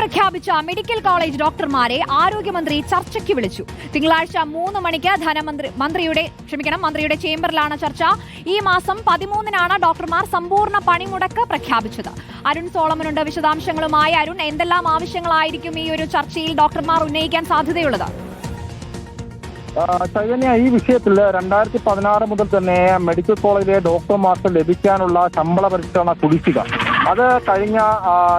പ്രഖ്യാപിച്ച medical college ഡോക്ടർമാരെ ആരോഗ്യമന്ത്രി ചർച്ചയ്ക്ക് വിളിച്ചു. തിങ്കളാഴ്ച മൂന്ന് മണിക്ക് ധനമന്ത്രി മന്ത്രിയുടെ ക്ഷമിക്കണം മന്ത്രിയുടെ ചേംബറിലാണ് ചർച്ച. ഈ മാസം പതിമൂന്നിനാണ് ഡോക്ടർമാർ സമ്പൂർണ പണിമുടക്ക് പ്രഖ്യാപിച്ചത്. അരുൺ സോളമനുണ്ട് വിശദാംശങ്ങളുമായി. അരുൺ എന്തെല്ലാം ആവശ്യങ്ങളായിരിക്കും ഈ ഒരു ചർച്ചയിൽ ഡോക്ടർമാർ ഉന്നയിക്കാൻ സാധ്യതയുള്ളത്? ചൈതന്യ ഈ വിഷയത്തിൽ രണ്ടായിരത്തി പതിനാറ് മുതൽ തന്നെ മെഡിക്കൽ കോളേജിലെ ഡോക്ടർമാർക്ക് ലഭിക്കാനുള്ള ശമ്പള പരിഷ്കരണ കുടിശ്ശിക. അത് കഴിഞ്ഞ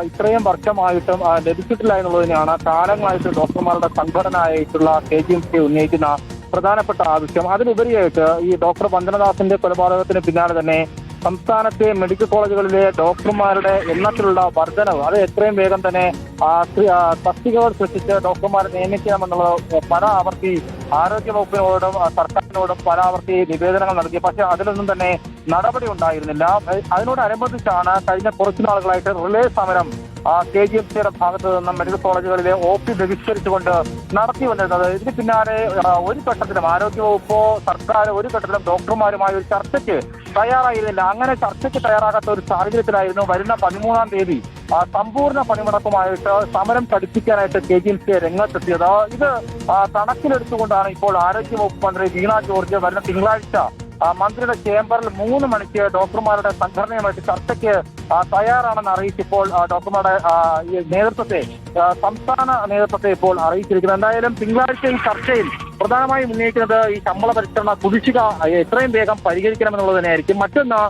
ഇത്രയും വർഷമായിട്ടും ലഭിച്ചിട്ടില്ല എന്നുള്ളതിനാണ് കാലങ്ങളായിട്ട് ഡോക്ടർമാരുടെ സംഘടനയായിട്ടുള്ള കെ ജി എം സി ഉന്നയിക്കുന്ന പ്രധാനപ്പെട്ട ആവശ്യം. അതിലുപരിയായിട്ട് ഈ ഡോക്ടർ വന്ദനദാസിന്റെ കൊലപാതകത്തിന് പിന്നാലെ തന്നെ സംസ്ഥാനത്തെ മെഡിക്കൽ കോളേജുകളിലെ ഡോക്ടർമാരുടെ എണ്ണത്തിലുള്ള വർധനവ് അത് എത്രയും വേഗം തന്നെ തസ്തികകൾ സൃഷ്ടിച്ച് ഡോക്ടർമാരെ നിയമിക്കാമെന്നുള്ള പല ആവർത്തി ആരോഗ്യ വകുപ്പിനോടും ആ, സർക്കാരിനോടും പരാവർത്തി നിവേദനങ്ങൾ നൽകി. പക്ഷേ അതിലൊന്നും തന്നെ നടപടി ഉണ്ടായിരുന്നില്ല. അതിനോടനുബന്ധിച്ചാണ് കഴിഞ്ഞ കുറച്ചു നാളുകളായിട്ട് റിലേ സമരം കെ ജി എം സിയുടെ ഭാഗത്ത് നിന്നും മെഡിക്കൽ കോളേജുകളിലെ ഒ പി ബഹിഷ്കരിച്ചുകൊണ്ട് നടത്തി വന്നിരുന്നത്. ഇതിന് പിന്നാലെ ഒരു ഘട്ടത്തിലും ആരോഗ്യവകുപ്പോ സർക്കാർ ഒരു ഘട്ടത്തിലും ഡോക്ടർമാരുമായി ഒരു ചർച്ചയ്ക്ക് തയ്യാറായിരുന്നില്ല. അങ്ങനെ ചർച്ചയ്ക്ക് തയ്യാറാകാത്ത ഒരു സാഹചര്യത്തിലായിരുന്നു വരുന്ന പതിമൂന്നാം തീയതി സമ്പൂർണ പണിമുടക്കുമായിട്ട് സമരം പഠിപ്പിക്കാനായിട്ട് കെ ജി എം സി രംഗത്തെത്തിയത്. ഇത് കണക്കിലെടുത്തുകൊണ്ടാണ് ഇപ്പോൾ ആരോഗ്യവകുപ്പ് മന്ത്രി വീണ ജോർജ് വരുന്ന തിങ്കളാഴ്ച മന്ത്രിയുടെ ചേംബറിൽ മൂന്ന് മണിക്ക് ഡോക്ടർമാരുടെ സംഘടനയുമായിട്ട് ചർച്ചയ്ക്ക് തയ്യാറാണെന്ന് അറിയിച്ചിപ്പോൾ ഡോക്ടർമാരുടെ നേതൃത്വത്തെ സംസ്ഥാന നേതൃത്വത്തെ ഇപ്പോൾ അറിയിച്ചിരിക്കുന്നത് എന്തായാലും തിങ്കളാഴ്ച ഈ ചർച്ചയിൽ പ്രധാനമായും ഉന്നയിക്കുന്നത് ഈ ശമ്പള പരിഷ്കരണ കുടിശ്ശിക എത്രയും വേഗം പരിഹരിക്കണമെന്നുള്ളത് തന്നെയായിരിക്കും. മറ്റൊന്ന്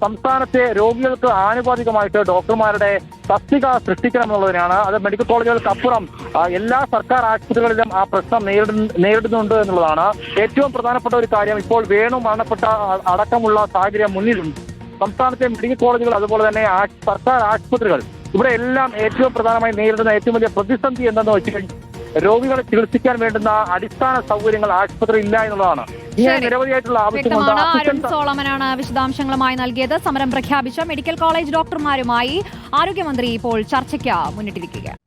സംസ്ഥാനത്തെ രോഗികൾക്ക് ആനുപാതികമായിട്ട് ഡോക്ടർമാരുടെ തസ്തിക സൃഷ്ടിക്കണമെന്നുള്ളതിനാണ് അത് മെഡിക്കൽ കോളേജുകൾക്കപ്പുറം എല്ലാ സർക്കാർ ആശുപത്രികളിലും ആ പ്രശ്നം നേരിടുന്ന നേരിടുന്നുണ്ട് എന്നുള്ളതാണ്. ഏറ്റവും പ്രധാനപ്പെട്ട ഒരു കാര്യം ഇപ്പോൾ വേണു മരണപ്പെട്ട അടക്കമുള്ള സാഹചര്യം മുന്നിലുണ്ട് സംസ്ഥാനത്തെ മെഡിക്കൽ കോളേജുകൾ അതുപോലെ തന്നെ സർക്കാർ ആശുപത്രികൾ ഇവിടെ എല്ലാം ഏറ്റവും പ്രധാനമായി നേരിടുന്ന ഏറ്റവും വലിയ പ്രതിസന്ധി എന്തെന്ന് വെച്ച് കഴിഞ്ഞാൽ രോഗികളെ ചികിത്സിക്കാൻ വേണ്ടുന്ന അടിസ്ഥാന സൗകര്യങ്ങൾ ആശുപത്രി ഇല്ല എന്നുള്ളതാണ്. വ്യക്തമാണ് അരുൺ സോളമനാണ് വിശദാംശങ്ങളുമായി നൽകിയത്. സമരം പ്രഖ്യാപിച്ച മെഡിക്കൽ കോളേജ് ഡോക്ടർമാരുമായി ആരോഗ്യമന്ത്രി ഇപ്പോൾ ചർച്ചയ്ക്ക് മുന്നിട്ടിരിക്കുകയാണ്.